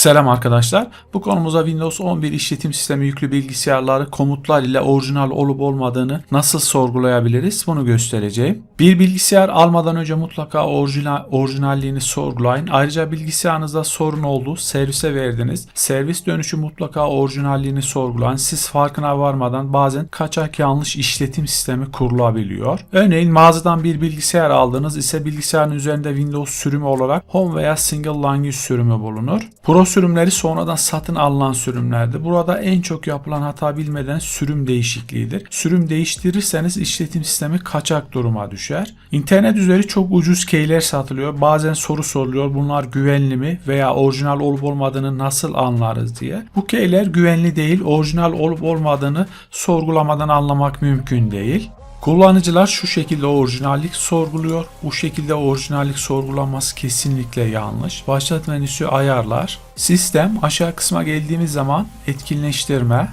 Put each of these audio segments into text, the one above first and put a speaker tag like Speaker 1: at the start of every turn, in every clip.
Speaker 1: Selam arkadaşlar. Bu konumuza Windows 11 işletim sistemi yüklü bilgisayarları komutlar ile orijinal olup olmadığını nasıl sorgulayabiliriz bunu göstereceğim. Bir bilgisayar almadan önce mutlaka orijinal, orijinalliğini sorgulayın. Ayrıca bilgisayarınızda sorun oldu, servise verdiniz. Servis dönüşü mutlaka orijinalliğini sorgulayın. Siz farkına varmadan bazen kaçak yanlış işletim sistemi kurulabiliyor. Örneğin mağazadan bir bilgisayar aldınız ise bilgisayarın üzerinde Windows sürümü olarak Home veya Single Language sürümü bulunur. Pro sürümleri sonradan satın alınan sürümlerdir. Burada en çok yapılan hata bilmeden sürüm değişikliğidir. Sürüm değiştirirseniz işletim sistemi kaçak duruma düşer. İnternet üzeri çok ucuz keyler satılıyor. Bazen soru soruluyor. Bunlar güvenli mi veya orijinal olup olmadığını nasıl anlarız diye. Bu keyler güvenli değil. Orijinal olup olmadığını sorgulamadan anlamak mümkün değil. Kullanıcılar şu şekilde orijinallik sorguluyor. Bu şekilde orijinallik sorgulanması kesinlikle yanlış. Başlat menüsü ayarlar. Sistem aşağı kısma geldiğimiz zaman etkinleştirme.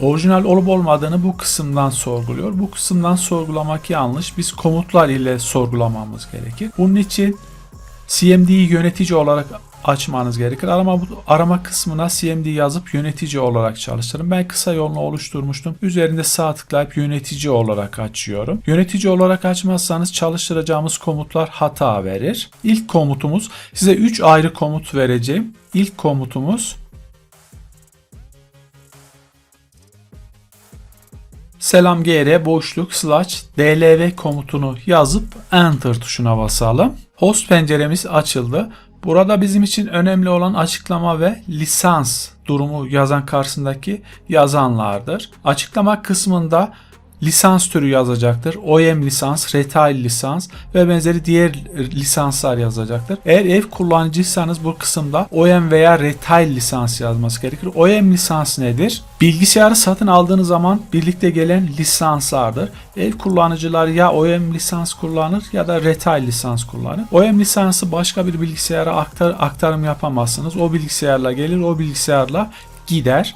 Speaker 1: Orijinal olup olmadığını bu kısımdan sorguluyor. Bu kısımdan sorgulamak yanlış. Biz komutlar ile sorgulamamız gerekir. Bunun için CMD'yi yönetici olarak açmanız gerekir. Arama arama kısmına CMD yazıp yönetici olarak çalıştırın. Ben kısa yolunu oluşturmuştum. Üzerinde sağ tıklayıp yönetici olarak açıyorum. Yönetici olarak açmazsanız çalıştıracağımız komutlar hata verir. İlk komutumuz size 3 ayrı komut vereceğim. İlk komutumuz selam gr boşluk slash dlv komutunu yazıp enter tuşuna basalım. Host penceremiz açıldı. Burada bizim için önemli olan açıklama ve lisans durumu yazan karşısındaki yazanlardır. Açıklama kısmında lisans türü yazacaktır. OEM lisans, retail lisans ve benzeri diğer lisanslar yazacaktır. Eğer ev kullanıcıysanız bu kısımda OEM veya retail lisans yazması gerekir. OEM lisans nedir? Bilgisayarı satın aldığınız zaman birlikte gelen lisanslardır. Ev kullanıcılar ya OEM lisans kullanır ya da retail lisans kullanır. OEM lisansı başka bir bilgisayara aktar, aktarım yapamazsınız. O bilgisayarla gelir, o bilgisayarla gider.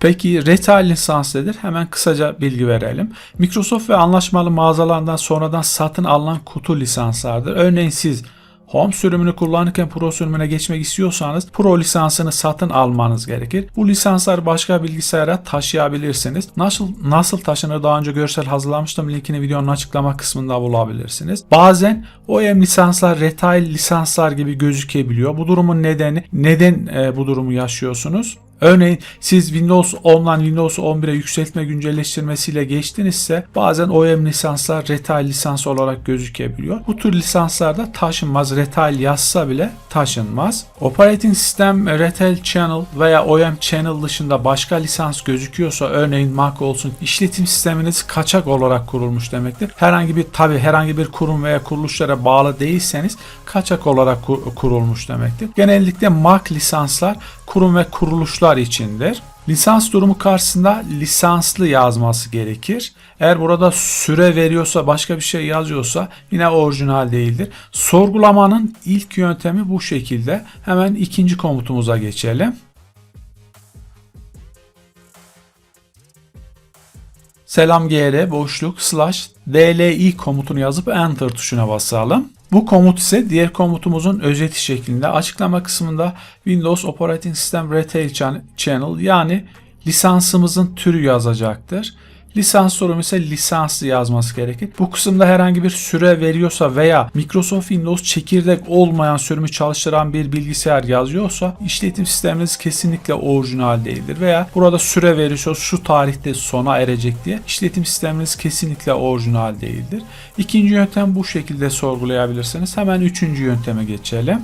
Speaker 1: Peki retail lisans nedir? Hemen kısaca bilgi verelim. Microsoft ve anlaşmalı mağazalardan sonradan satın alınan kutu lisanslardır. Örneğin siz Home sürümünü kullanırken Pro sürümüne geçmek istiyorsanız Pro lisansını satın almanız gerekir. Bu lisanslar başka bilgisayara taşıyabilirsiniz. Nasıl nasıl taşınır daha önce görsel hazırlamıştım. Linkini videonun açıklama kısmında bulabilirsiniz. Bazen OEM lisanslar retail lisanslar gibi gözükebiliyor. Bu durumun nedeni neden e, bu durumu yaşıyorsunuz? Örneğin siz Windows 10'dan Windows 11'e yükseltme güncelleştirmesiyle geçtinizse bazen OEM lisanslar retail lisans olarak gözükebiliyor. Bu tür lisanslarda taşınmaz. Retail yazsa bile taşınmaz. Operating System Retail Channel veya OEM Channel dışında başka lisans gözüküyorsa örneğin Mac olsun işletim sisteminiz kaçak olarak kurulmuş demektir. Herhangi bir tabi herhangi bir kurum veya kuruluşlara bağlı değilseniz kaçak olarak kurulmuş demektir. Genellikle Mac lisanslar kurum ve kuruluşlar içindir. Lisans durumu karşısında lisanslı yazması gerekir. Eğer burada süre veriyorsa başka bir şey yazıyorsa yine orijinal değildir. Sorgulamanın ilk yöntemi bu şekilde. Hemen ikinci komutumuza geçelim. Selam gr boşluk slash dli komutunu yazıp enter tuşuna basalım. Bu komut ise diğer komutumuzun özeti şeklinde açıklama kısmında Windows Operating System Retail Channel yani lisansımızın türü yazacaktır. Lisans durumu ise lisanslı yazması gerekir. Bu kısımda herhangi bir süre veriyorsa veya Microsoft Windows çekirdek olmayan sürümü çalıştıran bir bilgisayar yazıyorsa işletim sisteminiz kesinlikle orijinal değildir. Veya burada süre veriyorsa şu tarihte sona erecek diye işletim sisteminiz kesinlikle orijinal değildir. İkinci yöntem bu şekilde sorgulayabilirsiniz. Hemen üçüncü yönteme geçelim.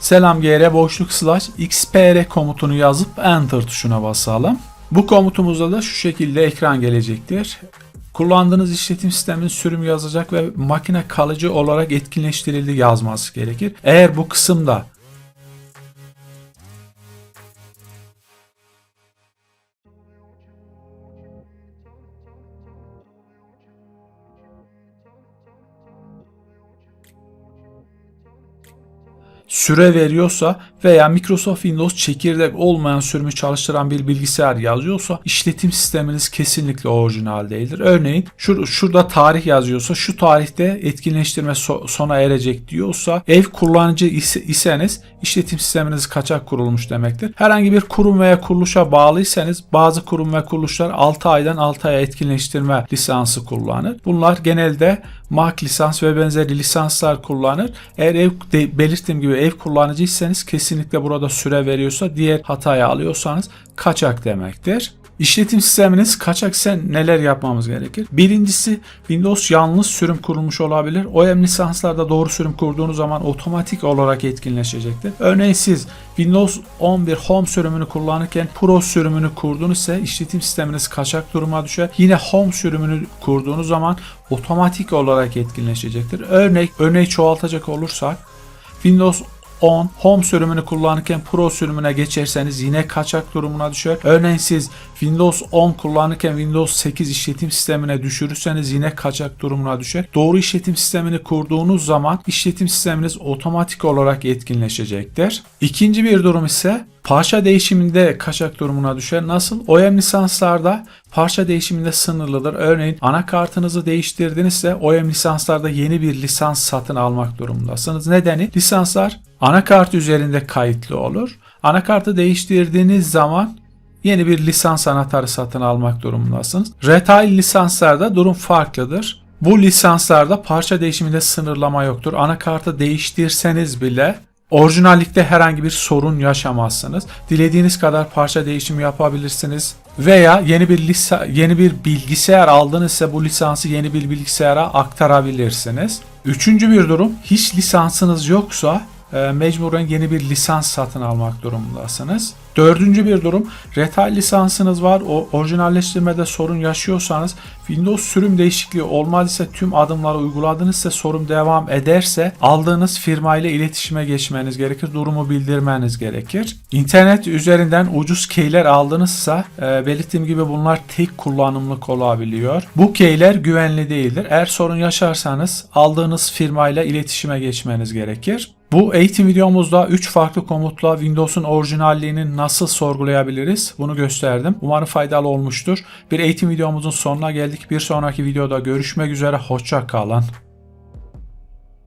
Speaker 1: Selam gr boşluk slash xpr komutunu yazıp enter tuşuna basalım. Bu komutumuzda da şu şekilde ekran gelecektir. kullandığınız işletim sisteminin sürüm yazacak ve makine kalıcı olarak etkinleştirildi yazması gerekir. Eğer bu kısımda süre veriyorsa veya Microsoft Windows çekirdek olmayan sürümü çalıştıran bir bilgisayar yazıyorsa işletim sisteminiz kesinlikle orijinal değildir. Örneğin şur şurada tarih yazıyorsa şu tarihte etkinleştirme so- sona erecek diyorsa ev kullanıcı ise- iseniz işletim sisteminiz kaçak kurulmuş demektir. Herhangi bir kurum veya kuruluşa bağlıysanız bazı kurum ve kuruluşlar 6 aydan 6 aya etkinleştirme lisansı kullanır. Bunlar genelde Mac lisans ve benzeri lisanslar kullanır. Eğer ev belirttiğim gibi ev kullanıcıysanız kesinlikle burada süre veriyorsa diğer hatayı alıyorsanız kaçak demektir. İşletim sisteminiz kaçaksa neler yapmamız gerekir? Birincisi Windows yanlış sürüm kurulmuş olabilir. OEM lisanslarda doğru sürüm kurduğunuz zaman otomatik olarak etkinleşecektir. Örneğin siz Windows 11 Home sürümünü kullanırken Pro sürümünü kurdunuz ise işletim sisteminiz kaçak duruma düşer. Yine Home sürümünü kurduğunuz zaman otomatik olarak etkinleşecektir. Örnek örneği çoğaltacak olursak Windows 10 Home sürümünü kullanırken Pro sürümüne geçerseniz yine kaçak durumuna düşer. Örneğin siz Windows 10 kullanırken Windows 8 işletim sistemine düşürürseniz yine kaçak durumuna düşer. Doğru işletim sistemini kurduğunuz zaman işletim sisteminiz otomatik olarak etkinleşecektir. İkinci bir durum ise parça değişiminde kaçak durumuna düşer. Nasıl? OEM lisanslarda parça değişiminde sınırlıdır. Örneğin anakartınızı değiştirdinizse OEM lisanslarda yeni bir lisans satın almak durumundasınız. Nedeni lisanslar anakart üzerinde kayıtlı olur. Anakartı değiştirdiğiniz zaman yeni bir lisans anahtarı satın almak durumundasınız. Retail lisanslarda durum farklıdır. Bu lisanslarda parça değişiminde sınırlama yoktur. Anakartı değiştirseniz bile orijinallikte herhangi bir sorun yaşamazsınız. Dilediğiniz kadar parça değişimi yapabilirsiniz veya yeni bir lisa, yeni bir bilgisayar aldınızsa bu lisansı yeni bir bilgisayara aktarabilirsiniz. Üçüncü bir durum hiç lisansınız yoksa mecburen yeni bir lisans satın almak durumundasınız. Dördüncü bir durum, retail lisansınız var. O orijinalleştirmede sorun yaşıyorsanız Windows sürüm değişikliği olmaz ise tüm adımları uyguladınızsa sorun devam ederse aldığınız firma ile iletişime geçmeniz gerekir. Durumu bildirmeniz gerekir. İnternet üzerinden ucuz keyler aldınızsa e, belirttiğim gibi bunlar tek kullanımlık olabiliyor. Bu keyler güvenli değildir. Eğer sorun yaşarsanız aldığınız firma ile iletişime geçmeniz gerekir. Bu eğitim videomuzda 3 farklı komutla Windows'un orijinalliğini nasıl sorgulayabiliriz bunu gösterdim. Umarım faydalı olmuştur. Bir eğitim videomuzun sonuna geldik. Bir sonraki videoda görüşmek üzere. Hoşça kalın.